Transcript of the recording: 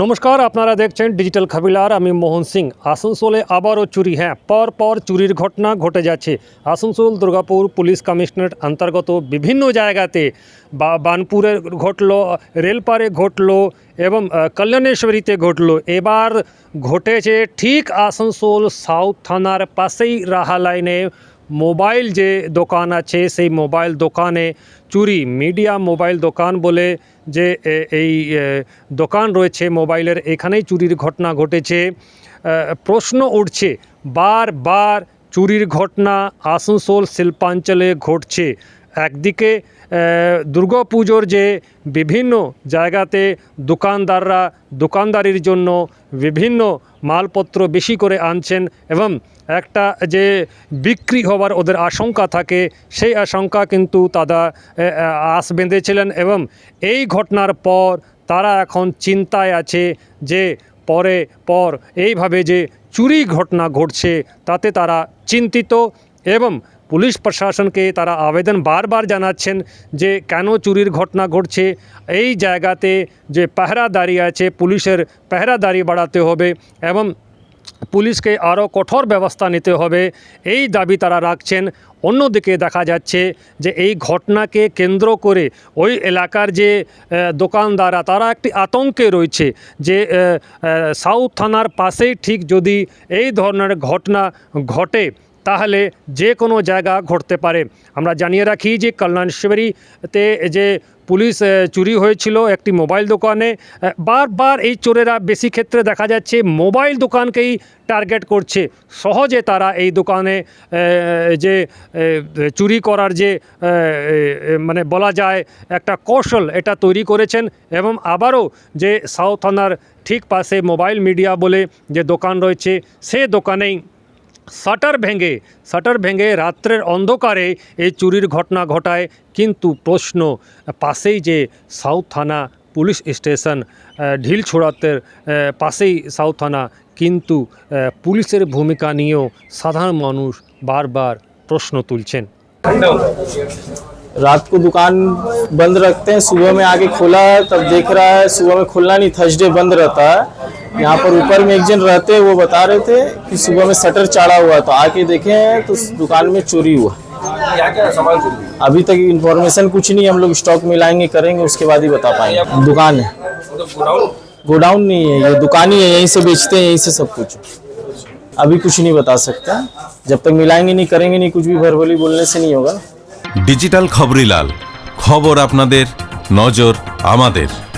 নমস্কার আপনারা দেখছেন ডিজিটাল খাবিলার আমি মোহন সিং আসানসোলে আবারও চুরি হ্যাঁ পর পর চুরির ঘটনা ঘটে যাচ্ছে আসানসোল দুর্গাপুর পুলিশ কমিশনারেট অন্তর্গত বিভিন্ন জায়গাতে বা বানপুরে ঘটলো রেলপারে ঘটলো এবং আহ, কল্যাণেশ্বরীতে ঘটলো এবার ঘটেছে ঠিক আসানসোল সাউথ থানার পাশেই রাহা লাইনে মোবাইল যে দোকান আছে, সেই মোবাইল দোকানে চুরি, মিডিয়া মোবাইল দোকান বলে যে এই দোকান রয়েছে মোবাইলের, এখানেই চুরির ঘটনা ঘটেছে। প্রশ্ন উঠছে, বারবার চুরির ঘটনা আসানসোল, শিল্পাঞ্চলে ঘটছে। একদিকে দুর্গাপুজোর যে বিভিন্ন জায়গাতে দোকানদাররা দোকানদারির জন্য বিভিন্ন মালপত্র বেশি করে আনছেন এবং একটা যে বিক্রি হওয়ার ওদের আশঙ্কা থাকে, সেই আশঙ্কা কিন্তু তারা আশ বেঁধেছিলেন এবং এই ঘটনার পর তারা এখন চিন্তায় আছে যে পরে, পর এইভাবে যে চুরি ঘটনা ঘটছে তাতে তারা চিন্তিত এবং পুলিশ প্রশাসনকে তারা আবেদন বারবার জানাচ্ছেন যে কেন চুরির ঘটনা ঘটছে। এই জায়গাতে যে পাহারাদারি আছে, পুলিশের পাহারাদারি বাড়াতে হবে এবং পুলিশকে আরও কঠোর ব্যবস্থা নিতে হবে। এই দাবি তারা রাখছেন। অন্যদিকে দেখা যাচ্ছে যে এই ঘটনাকে কেন্দ্র করে ওই এলাকার যে দোকানদাররা, তারা একটি আতঙ্কে রয়েছে যে সাউথ থানার পাশেই ঠিক যদি এই ধরনের ঘটনা ঘটে তাহলে যে কোনো জায়গা ঘটতে পারে। আমরা জানিয়ে রাখি যে কল্যাণেশ্বরীতে যে পুলিশ চুরি হয়েছিল একটি মোবাইল দোকানে বারবার এই চোরেরা বেশি ক্ষেত্রে দেখা যাচ্ছে মোবাইল দোকানকেই টার্গেট করছে। সহজে তারা এই দোকানে যে চুরি করার যে মানে বলা যায় একটা কৌশল এটা তৈরি করেছেন এবং আবারও যে সাউথ থানার ঠিক পাশে মোবাইল মিডিয়া বলে যে দোকান রয়েছে, সে দোকানেই শাটার ভেঙে শাটার ভেঙে রাত্রের অন্ধকারে এই চুরির ঘটনা ঘটায় কিন্তু প্রশ্ন পাশেই যে সাউথ থানা পুলিশ স্টেশন আহ, ঢিল ছোড়াতের আহ, পাশেই সাউথ থানা কিন্তু আহ, পুলিশের ভূমিকা নিয়েও সাধারণ মানুষ বারবার প্রশ্ন তুলছেন रात को दुकान बंद रखते हैं सुबह में आके खोला तब देख रहा है सुबह में खुलना नहीं थर्सडे बंद रहता है यहाँ पर ऊपर में एक जन रहते हैं वो बता रहे थे कि सुबह में शटर चाड़ा हुआ तो आके देखे हैं तो उस दुकान में चोरी हुआ क्या क्या सामान चोरी हुआ? अभी तक इन्फॉर्मेशन कुछ नहीं हम लोग स्टॉक मिलाएंगे करेंगे उसके बाद ही बता पाएंगे दुकान है मतलब गोडाउन गोडाउन नहीं है ये दुकान ही है यहीं से बेचते हैं यहीं से सब कुछ अभी कुछ नहीं बता सकता जब तक मिलाएंगे नहीं करेंगे नहीं कुछ भी भरभली बोलने से नहीं होगा ना ডিজিটাল খবরিলাল খবর আপনাদের নজর আমাদের